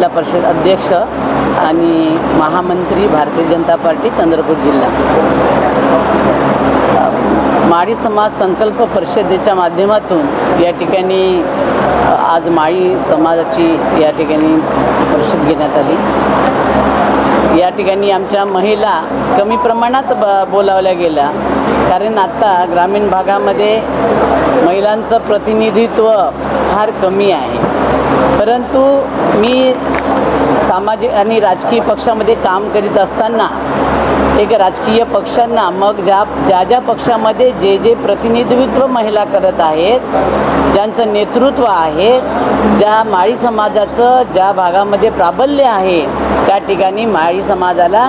जिल्हा परिषद अध्यक्ष आणि महामंत्री भारतीय जनता पार्टी चंद्रपूर जिल्हा. माळी समाज संकल्प परिषदेच्या माध्यमातून या ठिकाणी आज माळी समाजाची या ठिकाणी परिषद घेण्यात आली. या ठिकाणी आमच्या महिला कमी प्रमाणात ब बोलावल्या गेल्या. कारण आत्ता ग्रामीण भागामध्ये महिलांचं प्रतिनिधित्व फार कमी आहे. परंतु मी सामाजिक आणि राजकीय पक्षामध्ये काम करीत असताना एक राजकीय पक्षांना मग ज्या ज्या ज्या पक्षामध्ये जे जे प्रतिनिधित्व महिला करत आहेत ज्यांचं नेतृत्व आहे ज्या माळी समाजाचं ज्या भागामध्ये प्राबल्य आहे त्या ठिकाणी माळी समाजाला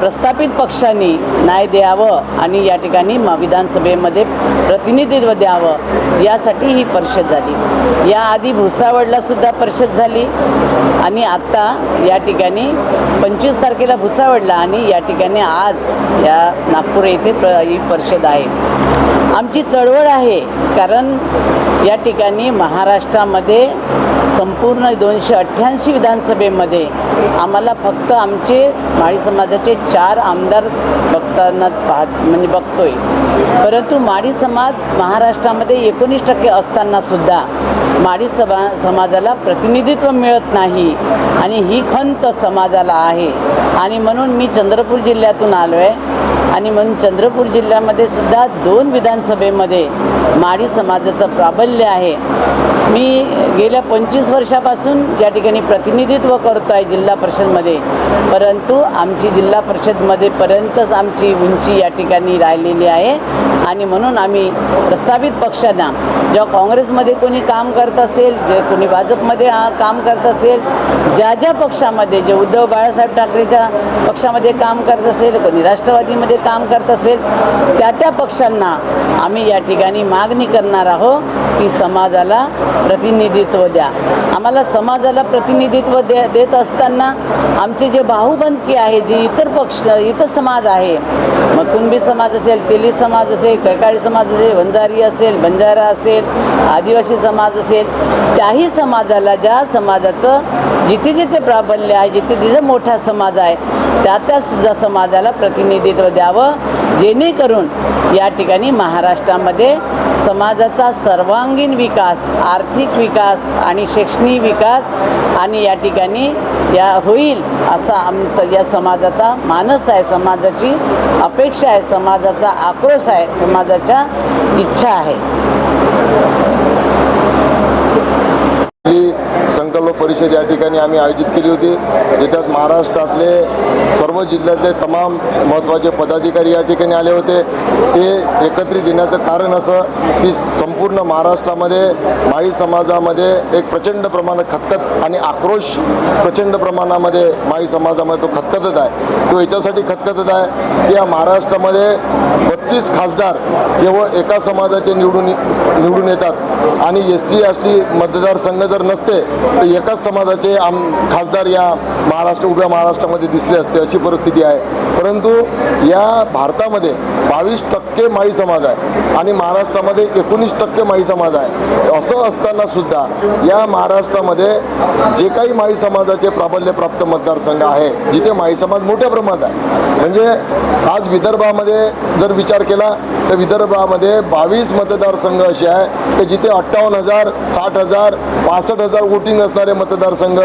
प्रस्थापित पक्षांनी न्याय द्यावं आणि या ठिकाणी म विधानसभेमध्ये प्रतिनिधित्व द्यावं यासाठी ही परिषद झाली. याआधी भुसावळला सुद्धा परिषद झाली. आणि आत्ता या ठिकाणी पंचवीस तारखेला भुसावळला आणि या ठिकाणी आज या नागपूर येथे प्र ही परिषद आहे. आमची चळवळ आहे कारण या ठिकाणी महाराष्ट्रामध्ये संपूर्ण दोनशे अठ्ठ्याऐंशी विधानसभेमध्ये आम्हाला फक्त आमचे माळी समाजाचे चार आमदार बघताना पाहत म्हणजे बघतोय. परंतु माळी समाज महाराष्ट्रामध्ये एकोणीस टक्के असतानासुद्धा माडी सभा समाजाला प्रतिनिधित्व मिळत नाही आणि ही खंत समाजाला आहे. आणि म्हणून मी चंद्रपूर जिल्ह्यातून आलो आहे आणि म्हणून चंद्रपूर जिल्ह्यामध्ये सुद्धा दोन विधानसभेमध्ये माळी समाजाचं प्राबल्य आहे. मी गेल्या पंचवीस वर्षापासून या ठिकाणी प्रतिनिधित्व करतो आहे जिल्हा परिषदमध्ये. परंतु आमची जिल्हा परिषदमध्ये पर्यंतच आमची उंची या ठिकाणी राहिलेली आहे. आणि म्हणून आम्ही प्रस्तावित पक्षांना जेव्हा काँग्रेसमध्ये कोणी काम करत असेल जे कोणी भाजपमध्ये काम करत असेल ज्या ज्या पक्षामध्ये जे उद्धव बाळासाहेब ठाकरेच्या पक्षामध्ये काम करत असेल कोणी राष्ट्रवादीमध्ये काम करत असेल त्या त्या पक्षांना आम्ही या ठिकाणी मागणी करणार आहोत की समाजाला प्रतिनिधित्व द्या. आम्हाला समाजाला प्रतिनिधित्व दे देत असताना आमचे जे बाहुबंदकी आहे जे इतर पक्ष इतर समाज आहे मग कुणबी समाज असेल तेली समाज असेल कैकाळी समाज असेल वंजारी असेल बंजारा असेल आदिवासी समाज असेल त्याही समाजाला ज्या समाजाचं जिथे जिथे प्राबल्य आहे जिथे जिथे मोठा समाज आहे त्या त्या सुद्धा समाजाला प्रतिनिधित्व द्या. द्यावं जेणेकरून या ठिकाणी महाराष्ट्रामध्ये समाजाचा सर्वांगीण विकास आर्थिक विकास आणि शैक्षणिक विकास आणि या ठिकाणी या होईल असा आमचा या समाजाचा मानस आहे समाजाची अपेक्षा आहे समाजाचा आक्रोश आहे समाजाच्या इच्छा आहे ही संकल्प परिषद या ठिकाणी आम्ही आयोजित केली होती ज्याच्यात महाराष्ट्रातले सर्व जिल्ह्यातले तमाम महत्त्वाचे पदाधिकारी या ठिकाणी आले होते. ते एकत्रित येण्याचं कारण असं की संपूर्ण महाराष्ट्रामध्ये माई समाजामध्ये एक प्रचंड प्रमाणात खतखत आणि आक्रोश प्रचंड प्रमाणामध्ये माई समाजामध्ये तो खतखतत आहे. तो याच्यासाठी खतखतत आहे की या महाराष्ट्रामध्ये बत्तीस खासदार केवळ एका समाजाचे निवडून निवडून येतात. आणि एस सी एस टी मतदारसंघ जर नसते तर एकाच समाजाचे आम खासदार या महाराष्ट्र उभ्या महाराष्ट्रामध्ये दिसले असते अशी परिस्थिती आहे. परंतु या भारतामध्ये बावीस टक्के माई समाज आहे आणि महाराष्ट्रामध्ये एकोणीस टक्के माई समाज आहे. असं असताना सुद्धा या महाराष्ट्रामध्ये जे काही माई समाजाचे प्राबल्यप्राप्त मतदारसंघ आहे जिथे माई समाज मोठ्या प्रमाणात आहे. म्हणजे आज विदर्भामध्ये जर विचार केला तर विदर्भामध्ये बावीस मतदारसंघ असे आहे की जिथे अठ्ठावन्न हजार साठ हजार पासष्ट हजार वोटिंग असणार मतदारसंघ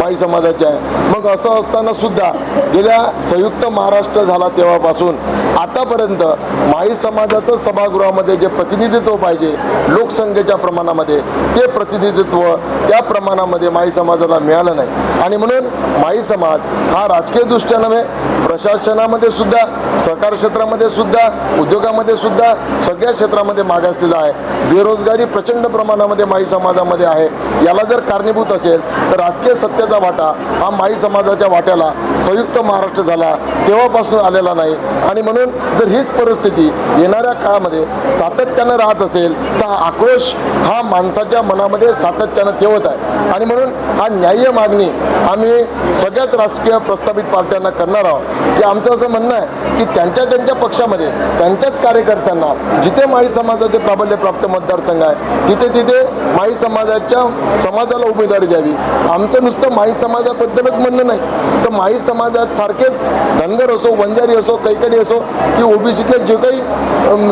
माई समाजाचे आहे. मग असं असताना सुद्धा गेल्या संयुक्त महाराष्ट्र झाला तेव्हापासून आतापर्यंत माई समाजाचं सभागृहामध्ये जे प्रतिनिधित्व पाहिजे लोकसंख्येच्या प्रमाणामध्ये ते प्रतिनिधित्व त्या प्रमाणामध्ये माई समाजाला मिळालं नाही. आणि म्हणून माई समाज हा राजकीय दृष्ट्या नव्हे प्रशासनामध्ये सुद्धा सहकार क्षेत्रामध्ये सुद्धा उद्योगामध्ये सुद्धा सगळ्या क्षेत्रामध्ये मागासलेला आहे. बेरोजगारी प्रचंड प्रमाणामध्ये माई समाजामध्ये आहे. याला जर कारणीभूत असेल तर राजकीय सत्तेचा वाटा हा माई समाजाच्या वाट्याला संयुक्त महाराष्ट्र झाला तेव्हापासून आलेला नाही. आणि म्हणून जर हीच परिस्थिती येणाऱ्या काळामध्ये सातत्यानं राहत असेल तर हा आक्रोश हा माणसाच्या मनामध्ये सातत्यानं ठेवत आहे. आणि म्हणून हा न्याय्य मागणी आम्ही सगळ्याच राजकीय प्रस्थापित पार्ट्यांना करणार आहोत. की आमचं असं म्हणणं आहे की त्यांच्या त्यांच्या पक्षामध्ये त्यांच्याच कार्यकर्त्यांना जिथे माई समाजाचे प्राबल्यप्राप्त मतदारसंघ आहे तिथे तिथे माई समाजाच्या समाजाला उमेदवारी द्यावी. आमचं नुसतं माई समाजाबद्दलच म्हणणं नाही. तर माई समाजात सारखेच धनगर असो वंजारी असो कैकडी असो की ओबीसीतले जे काही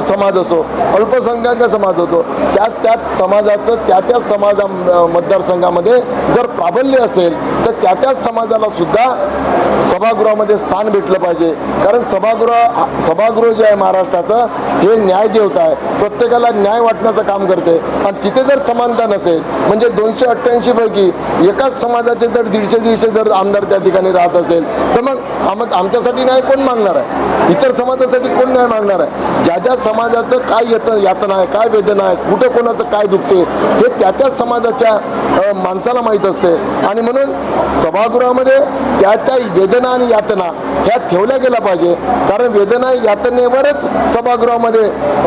समाज असो अल्पसंख्याक समाज असो त्याच त्याच समाजाचं त्या त्या समाजा मतदारसंघामध्ये जर प्राबल्य असेल तर त्या त्या समाजाला सुद्धा सभागृहामध्ये स्थान भेटलं पाहिजे. कारण सभागृह सभागृह जे आहे महाराष्ट्राचं हे न्याय देवता आहे. प्रत्येकाला न्याय वाटण्याचं काम करते. आणि तिथे जर समानता नसेल म्हणजे दोनशे अठ्ठ्याऐंशी पैकी एकाच समाजाचे जर दीडशे दीडशे जर आमदार त्या ठिकाणी राहत असेल तर मग आम आमच्यासाठी न्याय कोण मागणार आहे? इतर समाजासाठी कोण न्याय मागणार आहे? ज्या ज्या समाजाचं काय येत यातना आहे काय वेदना आहे कुठे कोणाचं काय दुखते हे त्या त्या समाजाच्या माणसाला माहीत असते. आणि म्हणून सभागृहामध्ये त्या त्या वेदना आणि यातना ह्या ठेवल्या गेल्या पाहिजे. कारण वेदना यातनेवरच सभागृहामध्ये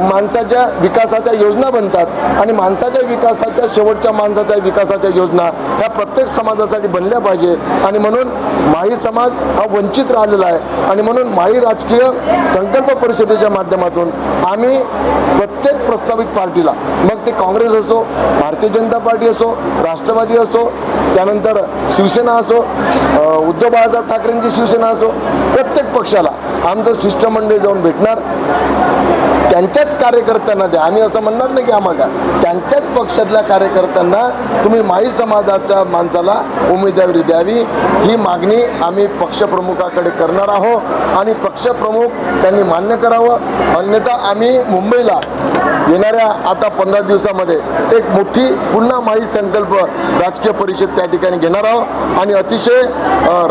माणसाच्या विकासाच्या योजना बनतात. आणि माणसाच्या विकासाच्या शेवटच्या माणसाच्या विकासाच्या योजना ह्या प्रत्येक समाजासाठी बनल्या पाहिजे. आणि म्हणून माही समाज हा वंचित राहिलेला आहे. आणि म्हणून माही राजकीय संकल्प परिषदेच्या माध्यमातून आम्ही प्रत्येक प्रस्तावित पार्टीला मग ते काँग्रेस असो भारतीय जनता पार्टी असो राष्ट्रवादी असो त्यानंतर शिवसेना असो उद्धव बाळासाहेब ठाकरेंची शिवसेना असो प्रत्येक पक्षाला आमचं शिष्टमंडळ जाऊन भेटणार. त्यांच्याच कार्यकर्त्यांना द्या. आम्ही असं म्हणणार नाही की आम्हाला त्यांच्याच पक्षातल्या कार्यकर्त्यांना तुम्ही माई समाजाच्या माणसाला उमेदवारी द्यावी. ही मागणी आम्ही पक्षप्रमुखाकडे करणार आहोत आणि पक्षप्रमुख त्यांनी मान्य करावं. अन्यथा आम्ही मुंबईला येणाऱ्या आता पंधरा दिवसामध्ये एक मोठी पुन्हा माई संकल्प राजकीय परिषद त्या ठिकाणी घेणार आहोत. आणि अतिशय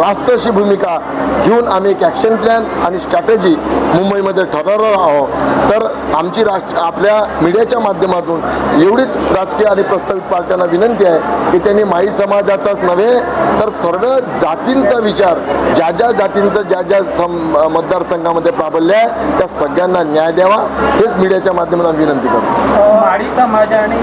रास्त अशी भूमिका घेऊन आम्ही एक ॲक्शन प्लॅन आणि स्ट्रॅटेजी मुंबईमध्ये ठरवणार आहोत. तर आमची राज आपल्या मीडियाच्या माध्यमातून एवढीच राजकीय आणि प्रस्तावित पार्ट्यांना विनंती आहे की त्यांनी माई समाजाचाच नव्हे तर सर्व जातींचा विचार ज्या ज्या जातींचं ज्या ज्या सम मतदारसंघामध्ये प्राबल्य आहे त्या सगळ्यांना न्याय द्यावा हेच मीडियाच्या माध्यमातून विनंती करतो. माळी समाज आणि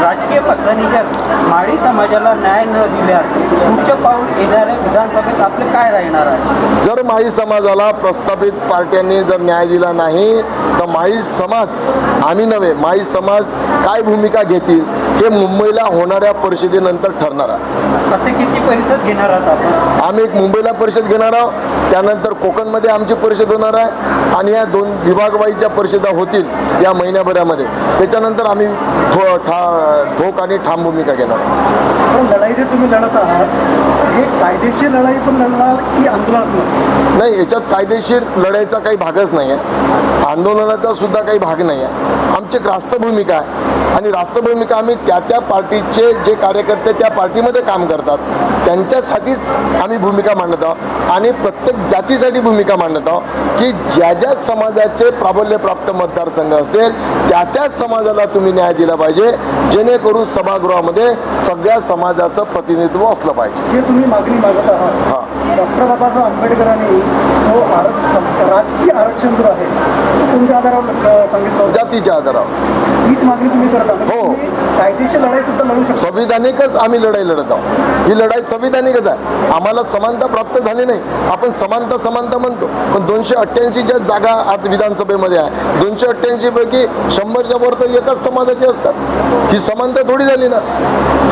राजकीय पक्षांनी जर माळी समाजाला न्याय न दिल्यास पुढचं पाऊल येणाऱ्या विधानसभेत आपले काय राहणार आहे? जर माळी समाजाला प्रस्थापित पार्ट्यांनी जर न्याय दिला नाही तर माळी समाज आम्ही नव्हे माई समाज काय भूमिका घेतील हे मुंबईला होणाऱ्या परिषदेनंतर ठरणार आहे. किती परिषद घेणार आहात आपण? आम्ही एक मुंबईला परिषद घेणार आहोत. त्यानंतर कोकणमध्ये आमची परिषद होणार आहे आणि या दोन विभागवाईच्या परिषदा होतील या महिन्याभरामध्ये. त्याच्यानंतर आम्ही ठो ठा ठोक आणि ठाम भूमिका घेणार लढाई जे तुम्ही लढत आहात हे कायदेशीर लढाई पण लढणार की आंदोलनात्मक नाही याच्यात कायदेशीर लढाईचा काही भागच नाही आहे. आंदोलनाचा सुद्धा काही भाग नाही आहे. आमची एक रास्त भूमिका आहे. आणि रास्त भूमिका आम्ही त्या त्या पार्टीचे जे कार्यकर्ते त्या पार्टीमध्ये काम करतात. त्यांच्यासाठीच आम्ही भूमिका मांडत आहोत. आणि प्रत्येक जातीसाठी भूमिका मांडत आहोत की ज्या ज्या समाजाचे प्राबल्यप्राप्त मतदारसंघ असतील त्या त्याच समाजाला तुम्ही न्याय दिला पाहिजे. जेणेकरून सभागृहामध्ये सगळ्या समाजाचं प्रतिनिधित्व असलं पाहिजे. तुम्ही मागणी मागत आहात हां. डॉक्टर बाबासाहेब आंबेडकरांनी जो आरक्षण राजकीय आरक्षण जो आहे तो कोणत्या आधारावर सांगितलं जातीच्या आधारावर. हीच मागणी तुम्ही करता हो. कायदेशीर लढाई सुद्धा लढू शकता. संविधानिकच आम्ही लढाई लढत आहोत. ही लढाई संविधानिकच आहे. आम्हाला समानता प्राप्त झाली नाही. आपण समानता समानता म्हणतो. पण दोनशे अठ्ठ्याऐंशीच्या जागा आज विधानसभेमध्ये आहे दोनशे अठ्ठ्याऐंशी पैकी शंभरच्या वर तर एकाच समाजाची असतात. ही समानता थोडी झाली ना?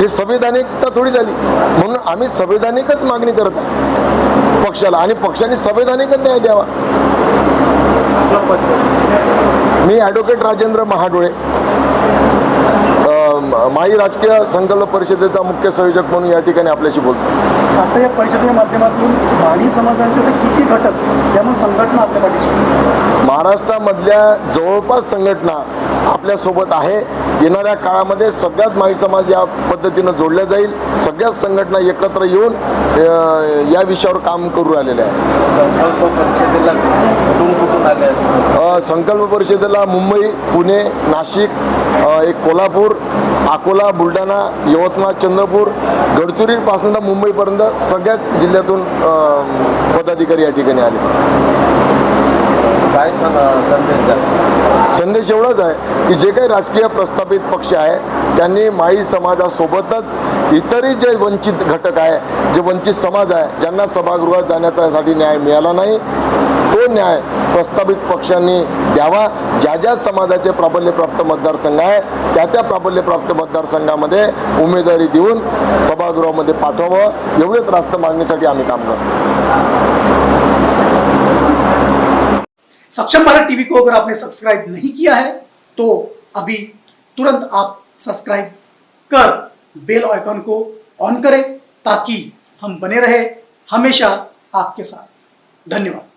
ही संविधानिकता थोडी झाली. म्हणून आम्ही संविधानिकच मागणी करत आहे. पक्षाला. आणि पक्षाने संविधानिकच न्याय द्यावा. मी ॲडव्होकेट राजेंद्र महाडोळे. माई राजकीय संकल्प परिषदेचा मुख्य संयोजक म्हणून या ठिकाणी आपल्याशी बोलतो. आता या परिषदेच्या माध्यमातून माळी समाजांचे ते किती घटक त्यामुळे संघटना आपल्या पाठीशी महाराष्ट्रामधल्या जवळपास संघटना आपल्यासोबत आहे. येणाऱ्या काळामध्ये सगळ्यात माई समाज या पद्धतीनं जोडल्या जाईल. सगळ्याच संघटना एकत्र येऊन या विषयावर काम करू राहिलेल्या आहे संकल्प परिषदेला कुठून कुठून आले संकल्प परिषदेला मुंबई पुणे नाशिक एक कोल्हापूर अकोला बुलढाणा यवतमाळ चंद्रपूर गडचिरोलीपासून तर मुंबईपर्यंत सगळ्याच जिल्ह्यातून पदाधिकारी या ठिकाणी आले. काय सन संदेश एवढाच आहे की जे काही राजकीय प्रस्थापित पक्ष आहे त्यांनी माई समाजासोबतच इतरही जे वंचित घटक आहे जे वंचित समाज आहे ज्यांना सभागृहात जाण्यासाठी न्याय मिळाला नाही तो न्याय प्रस्थापित पक्षांनी द्यावा. ज्या ज्या समाजाचे प्राबल्यप्राप्त मतदारसंघ आहे त्या त्या प्राबल्यप्राप्त मतदारसंघामध्ये उमेदवारी देऊन सभागृहामध्ये पाठवावं. एवढेच रास्त मागणीसाठी आम्ही काम करतो. सक्षम भारत टीवी को अगर आपने सब्सक्राइब नहीं किया है तो अभी तुरंत आप सब्सक्राइब कर बेल आइकन को ऑन करें ताकि हम बने रहे हमेशा आपके साथ। धन्यवाद।